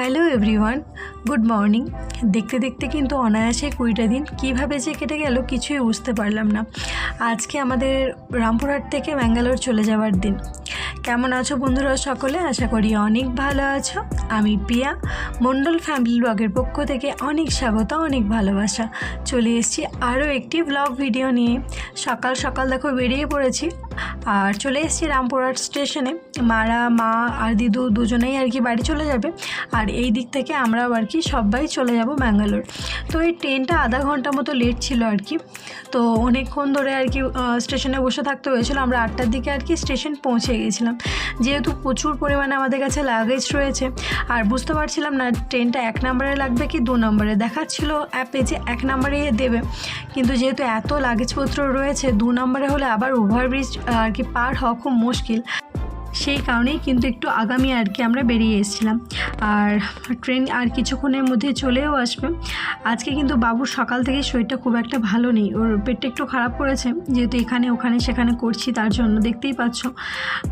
Hello everyone good morning দেখতে দেখতে কিন্তু অনায়াসে কুড়িটা দিন। কীভাবে যে কেটে গেল কিছুই বুঝতে পারলাম না। আজকে আমাদের রামপুরহাট থেকে ব্যাঙ্গালোর চলে যাওয়ার দিন। কেমন আছো বন্ধুরা সকলে? আশা করি অনেক ভালো আছো। আমি পিয়া মণ্ডল ফ্যামিলি ব্লগের পক্ষ থেকে অনেক স্বাগত, অনেক ভালোবাসা। চলে এসেছি আরও একটি ব্লগ ভিডিও নিয়ে। সকাল সকাল দেখো বেরিয়ে পড়েছি। আর চলে এসেছি রামপুরহাট স্টেশনে মারা, মা আর দিদু দুজনেই আর কি বাড়ি চলে যাবে। আর এই দিক থেকে আমরাও আর কি সবাই চলে যাব ব্যাঙ্গালোর। তো এই ট্রেনটা আধা ঘণ্টা মতো লেট ছিল আর কি। তো অনেকক্ষণ ধরে আর কি স্টেশনে বসে থাকতে হয়েছিল। আমরা আটটার দিকে আর কি স্টেশন পৌঁছে গিয়েছিলাম যেহেতু প্রচুর পরিমাণে আমাদের কাছে লাগেজ রয়েছে। আর বুঝতে পারছিলাম না ট্রেনটা এক নম্বরে লাগবে কি দু নম্বরে। দেখাচ্ছিল অ্যাপে যে এক নম্বরে দেবে। কিন্তু যেহেতু এত লাগেজপত্র রয়েছে, দু নম্বরে হলে আবার ওভারব্রিজ আর কি পার হওয়া খুব মুশকিল। সেই কারণেই কিন্তু একটু আগামী আর কি আমরা বেরিয়ে এসেছিলাম। আর ট্রেন আর কিছুক্ষণের মধ্যে চলেও আসবে। আজকে কিন্তু বাবুর সকাল থেকে শরীরটা খুব একটা ভালো নেই। ওর পেটটা একটু খারাপ করেছে। যেহেতু এখানে, ওখানে, সেখানে করছি, তার জন্য দেখতেই পাচ্ছ।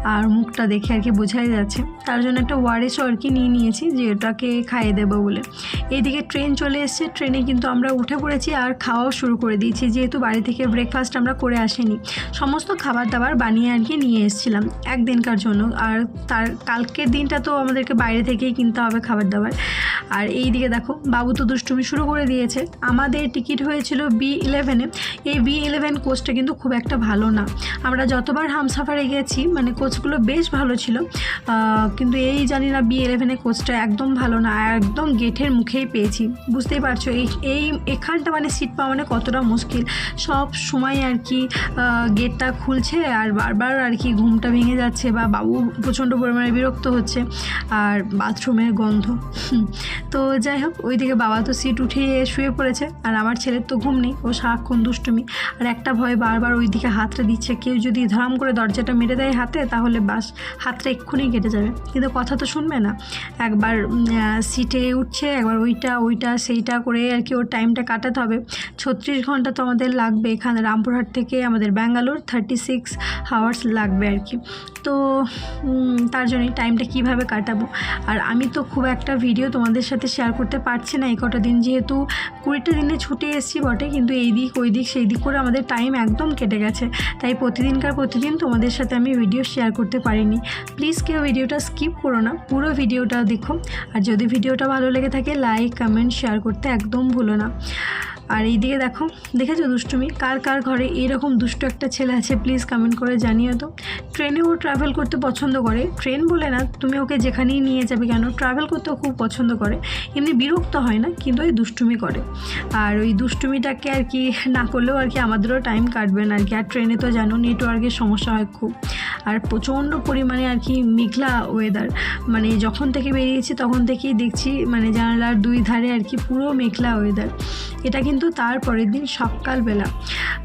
আর মুখটা দেখে আর কি বোঝাই যাচ্ছে। তার জন্য একটা ওয়ারেসও আর কি নিয়ে নিয়েছি, যে ওটাকে খাইয়ে দেবো বলে। এইদিকে ট্রেন চলে এসছে। ট্রেনে কিন্তু আমরা উঠে পড়েছি আর খাওয়াও শুরু করে দিয়েছি। যেহেতু বাড়ি থেকে ব্রেকফাস্ট আমরা করে আসিনি। সমস্ত খাবার দাবার বানিয়ে আর কি নিয়ে এসেছিলাম। একদিনকার জন্য। আর তার কালকের দিনটা তো আমাদেরকে বাইরে থেকেই কিনতে হবে খাবার দাবার। আর এই দিকে দেখো, বাবু তো দুষ্টুমি শুরু করে দিয়েছে। আমাদের টিকিট হয়েছিল বি ইলেভেনে। এই বি ইলেভেন কোচটা কিন্তু খুব একটা ভালো না। আমরা যতবার হামসাফারে গেছি মানে কোচগুলো বেশ ভালো ছিল। কিন্তু এই জানি না বি ইলেভেনের কোচটা একদম ভালো না একদম গেটের মুখেই পেয়েছি। বুঝতেই পারছ, এই এই এখানটা মানে সিট পাওয়া মানে কতটা মুশকিল। সব সময় আর কি গেটটা খুলছে আর বারবার আর কি ঘুমটা ভেঙে যাচ্ছে বা প্রচণ্ড পরিমাণে বিরক্ত হচ্ছে আর বাথরুমের গন্ধ। তো যাই হোক, ওইদিকে বাবা তো সিট উঠিয়ে শুয়ে পড়েছে আর আমার ছেলের তো ঘুম নেই, ও সারাক্ষণ দুষ্টুমি। আর একটা ভয় বারবার ওইদিকে হাতটা দিচ্ছে, কেউ যদি ধরাম করে দরজাটা মেরে দেয় হাতে, তাহলে বাস হাতটা এক্ষুনি কেটে যাবে। কিন্তু কথা তো শুনবে না। একবার সিটে উঠছে, একবার ওইটা ওইটা, সেইটা করে আর কি ওর টাইমটা কাটাতে হবে। ছত্রিশ ঘণ্টা তো আমাদের লাগবে, এখানে রামপুরহাট থেকে আমাদের ব্যাঙ্গালোর থার্টি সিক্স হাওয়ার্স লাগবে আর কি। তো তার জন্যই টাইমটা কীভাবে কাটাবো? আর আমি তো খুব একটা ভিডিও তোমাদের সাথে শেয়ার করতে পারছি না, এই কটা দিন যেহেতু কুড়িটা দিনে ছুটে এসেছি বটে, কিন্তু এই দিক ওই দিক সেই দিক করে আমাদের টাইম একদম কেটে গেছে। তাই প্রতিদিনকার প্রতিদিন তোমাদের সাথে আমি ভিডিও শেয়ার করতে পারিনি। প্লিজ কেউ ভিডিওটা স্কিপ করো না, পুরো ভিডিওটা দেখো। আর যদি ভিডিওটা ভালো লেগে থাকে লাইক কমেন্ট শেয়ার করতে একদম ভুলো না। আর এইদিকে দেখো, দেখেছ দুষ্টুমি? কার কার ঘরে এরকম দুষ্ট একটা ছেলে আছে? প্লিজ কমেন্ট করে জানিও তো। ট্রেনেও ট্রাভেল করতে পছন্দ করে। ট্রেন বলে না, তুমি ওকে যেখানেই নিয়ে যাবে কেন ট্রাভেল করতেও খুব পছন্দ করে। এমনি বিরক্ত হয় না, কিন্তু ওই দুষ্টুমি করে। আর ওই দুষ্টুমিটাকে আর কি না করলেও আর কি আমাদেরও টাইম কাটবে না আর কি। আর ট্রেনে তো জানো নেটওয়ার্কের সমস্যা হয় খুব। আর প্রচণ্ড পরিমাণে আর কি মেঘলা ওয়েদার মানে যখন থেকে বেরিয়েছি, তখন থেকেই দেখছি মানে জানালার দুই ধারে আর কি পুরো মেঘলা ওয়েদার এটা কিন্তু তার পরের দিন সকালবেলা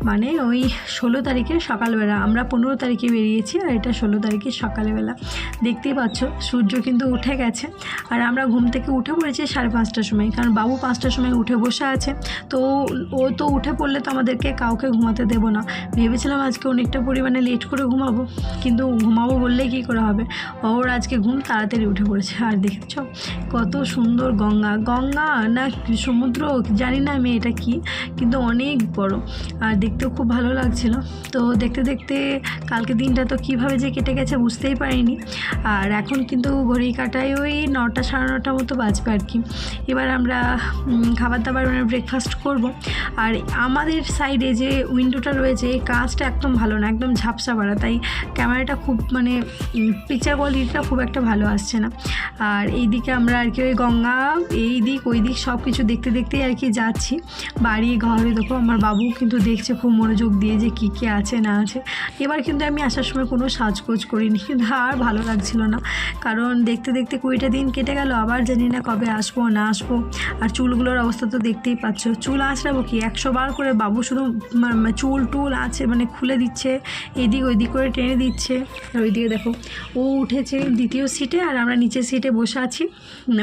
মানে ওই ষোলো তারিখের সকালবেলা, আমরা পনেরো তারিখে বেরিয়েছি আর এটা ষোলো তারিখের সকালবেলা। দেখতেই পাচ্ছ, সূর্য কিন্তু উঠে গেছে আর আমরা ঘুম থেকে উঠে পড়েছি সাড়ে পাঁচটার সময়, কারণ বাবু পাঁচটার সময় উঠে বসে আছে। তো ও তো উঠে পড়লে তো আমাদেরকে কাউকে ঘুমাতে দেবো না। ভেবেছিলাম আজকে অনেকটা পরিমাণে লেট করে ঘুমাবো, কিন্তু ঘুমাবো বললে কী করে হবে? ওর আজকে ঘুম তাড়াতাড়ি উঠে পড়েছে। আর দেখেছ, কত সুন্দর গঙ্গা গঙ্গা না সমুদ্র, জানি না আমি এটা কি কিন্তু অনেক বড়। আর দেখতেও খুব ভালো লাগছিল। তো দেখতে দেখতে কালকে দিনটা তো কীভাবে যে কেটে গেছে বুঝতেই পারিনি। আর এখন কিন্তু ঘড়ি কাটায় ওই নটা সাড়ে নটা মতো বাজবে আর কি। এবার আমরা খাবার দাবার মানে ব্রেকফাস্ট করব। আর আমাদের সাইডে যে উইন্ডোটা রয়েছে, এই কাঁচটা একদম ভালো না, একদম ঝাপসা বাড়া। তাই ক্যামেরাটা খুব মানে পিকচার কোয়ালিটিটা খুব একটা ভালো আসছে না। আর এইদিকে আমরা আর কি ওই গঙ্গা এই দিক ওই দিক সব কিছু দেখতে দেখতেই আর কি যাচ্ছি। বাড়ি, ঘরে, দেখো আমার বাবু কিন্তু দেখছে খুব মনোযোগ দিয়ে যে কী কী আছে, না আছে। এবার কিন্তু আমি আসার সময় কোনো সাজগোজ করিনি, কিন্তু আর ভালো লাগছিল না। কারণ দেখতে দেখতে কুড়িটা দিন কেটে গেল, আবার জানি না কবে আসব, না আসব। আর চুলগুলোর অবস্থা তো দেখতেই পাচ্ছ। চুল আঁচড়াবো কি, একশো বার করে বাবু শুধু চুল টুল আছে মানে খুলে দিচ্ছে, এদিক ওইদিক করে টেনে দিচ্ছে। আর ওইদিকে দেখো, ও উঠেছে দ্বিতীয় সিটে আর আমরা নিচের সিটে বসে আছি।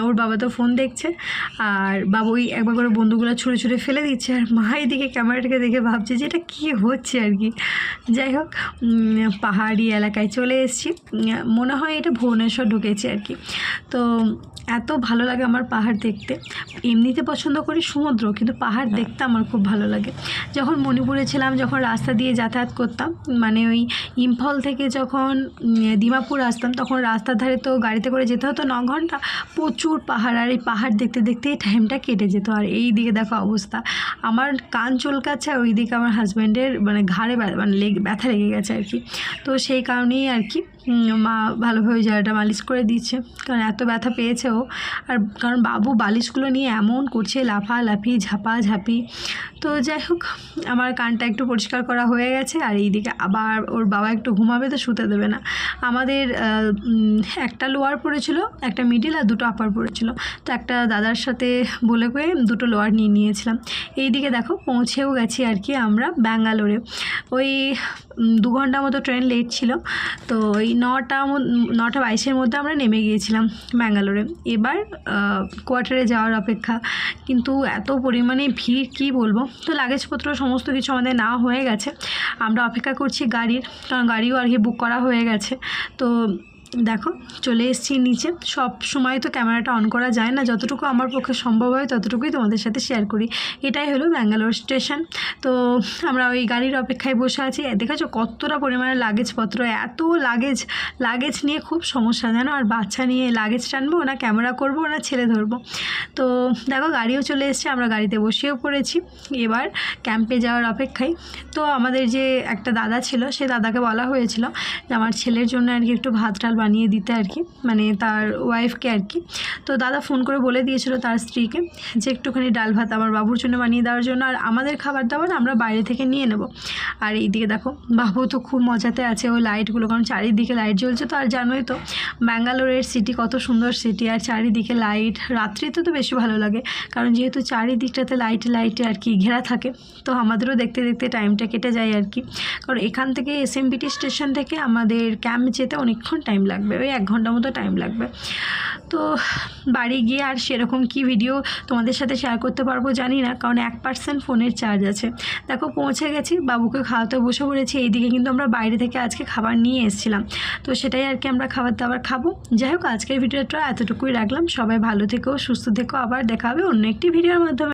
ওর বাবা তো ফোন দেখছে, আর বাবু ওই একবার করে বন্ধুগুলো ছুঁড়ে ছুঁড়ে ফেলে দিচ্ছে আর মা এদিকে ক্যামেরাটাকে দেখে ভাবছে যে এটা কী হচ্ছে আর কি। যাই হোক পাহাড়ি এলাকায় চলে এসেছি। মনে হয় এটা ভুবনেশ্বর ঢুকেছি আর কি। তো এত ভালো লাগে আমার পাহাড় দেখতে। এমনিতে পছন্দ করি সমুদ্র, কিন্তু পাহাড় দেখতে আমার খুব ভালো লাগে। যখন মণিপুরে ছিলাম, যখন রাস্তা দিয়ে যাতায়াত করতাম মানে ওই ইম্ফল থেকে যখন দিমাপুর আসতাম, তখন রাস্তার ধারে তো গাড়িতে করে যেতে হতো ন ঘণ্টা। প্রচুর পাহাড়, আর এই পাহাড় দেখতে দেখতে এই টাইমটা কেটে যেত। আর এই দিকে দেখো অবস্থা। আমার কান চুলকাচ্ছে আর ওইদিকে আমার হাজব্যান্ডের মানে ঘাড়ে মানে লেগ, ব্যথা লেগে গেছে আর কি। তো সেই কারণেই আর কি মা ভালোভাবে জায়গাটা মালিশ করে দিচ্ছে। কারণ এত ব্যথা পেয়েছে ও। আর কারণ বাবু বালিশগুলো নিয়ে এমন করছে, লাফালাফি, ঝাপাঝাপি। তো যাই হোক, আমার কানটা একটু পরিষ্কার করা হয়ে গেছে আর এইদিকে আবার ওর বাবা একটু ঘুমাবে তো শুতে দেবে না। আমাদের একটা লোয়ার পড়েছিল, একটা মিডিল আর দুটো আপার পড়েছিল। তো একটা দাদার সাথে বলে কয়ে দুটো লোয়ার নিয়ে নিয়েছিলাম। এইদিকে দেখো পৌঁছেও গেছি আর কি আমরা ব্যাঙ্গালোরে। ওই দু ঘণ্টা মতো ট্রেন লেট ছিল। তো ওই নটা নটা বাইশের মধ্যে আমরা নেমে গিয়েছিলাম ব্যাঙ্গালোরে। এবার কোয়ার্টারে যাওয়ার অপেক্ষা। কিন্তু এত পরিমাণে ভিড়, কি বলব? তো লাগেজপত্র সমস্ত কিছু আমাদের না হয়ে গেছে। আমরা অপেক্ষা করছি গাড়ির, কারণ গাড়িও আর কি বুক করা হয়ে গেছে। তো দেখো, চলে এসেছি নিচে। সব সময় তো ক্যামেরাটা অন করা যায় না। যতটুকু আমার পক্ষে সম্ভব হয়, ততটুকুই তোমাদের সাথে শেয়ার করি। এটাই হলো ব্যাঙ্গালোর স্টেশন তো আমরা ওই গাড়ির অপেক্ষায় বসে আছি। দেখেছ কতটা পরিমাণে লাগেজপত্র এত লাগেজ লাগেজ নিয়ে খুব সমস্যা, জানো? আর বাচ্চা নিয়ে লাগেজ টানবো না ক্যামেরা করব না ছেলে ধরবো। তো দেখো, গাড়িও চলে এসছে, আমরা গাড়িতে বসেও পড়েছি। এবার ক্যাম্পে যাওয়ার অপেক্ষায়। তো আমাদের যে একটা দাদা ছিল, সে দাদাকে বলা হয়েছিল যে, আমার ছেলের জন্য আর কি একটু ভাত ডাল বানিয়ে দিতে আর কি মানে তার ওয়াইফকে আর কি। তো দাদা ফোন করে বলে দিয়েছিল তার স্ত্রীকে যে একটুখানি ডাল ভাত আমার বাবুর জন্য বানিয়ে দেওয়ার জন্য, আর আমাদের খাবার দাবার আমরা বাইরে থেকে নিয়ে নেব। আর এইদিকে দেখো, বাবু তো খুব মজাতে আছে ওই লাইটগুলো কারণ চারিদিকে লাইট জ্বলছে তো, আর জানোই তো, ব্যাঙ্গালোরের সিটি কত সুন্দর সিটি আর চারিদিকে লাইট রাত্রিতে তো বেশি ভালো লাগে। কারণ যেহেতু চারিদিকটাতে লাইট লাইটে আর কি ঘেরা থাকে, তো আমাদেরও দেখতে দেখতে টাইমটা কেটে যায় আর কি। কারণ এখান থেকে এসএমবিটি স্টেশন থেকে আমাদের ক্যাম্প যেতে অনেকক্ষণ টাইম লাগবে ওই এক ঘণ্টা মতো টাইম লাগবে। তো বাড়ি গিয়ে আর সেরকম কি ভিডিও তোমাদের সাথে শেয়ার করতে পারব জানি না কারণ এক পার্সেন্ট ফোনের চার্জ আছে। দেখো পৌঁছে গেছি বাবুকে খাওয়াতে বসে পড়েছি এইদিকে কিন্তু আমরা বাইরে থেকে আজকে খাবার নিয়ে এসেছিলাম। তো সেটাই আর কি আমরা খাবার দাবার খাব। যাই হোক আজকের ভিডিওটা এতটুকুই রাখলাম। সবাই ভালো থেকো সুস্থ থেকো আবার দেখা হবে অন্য একটি ভিডিওর মাধ্যমে।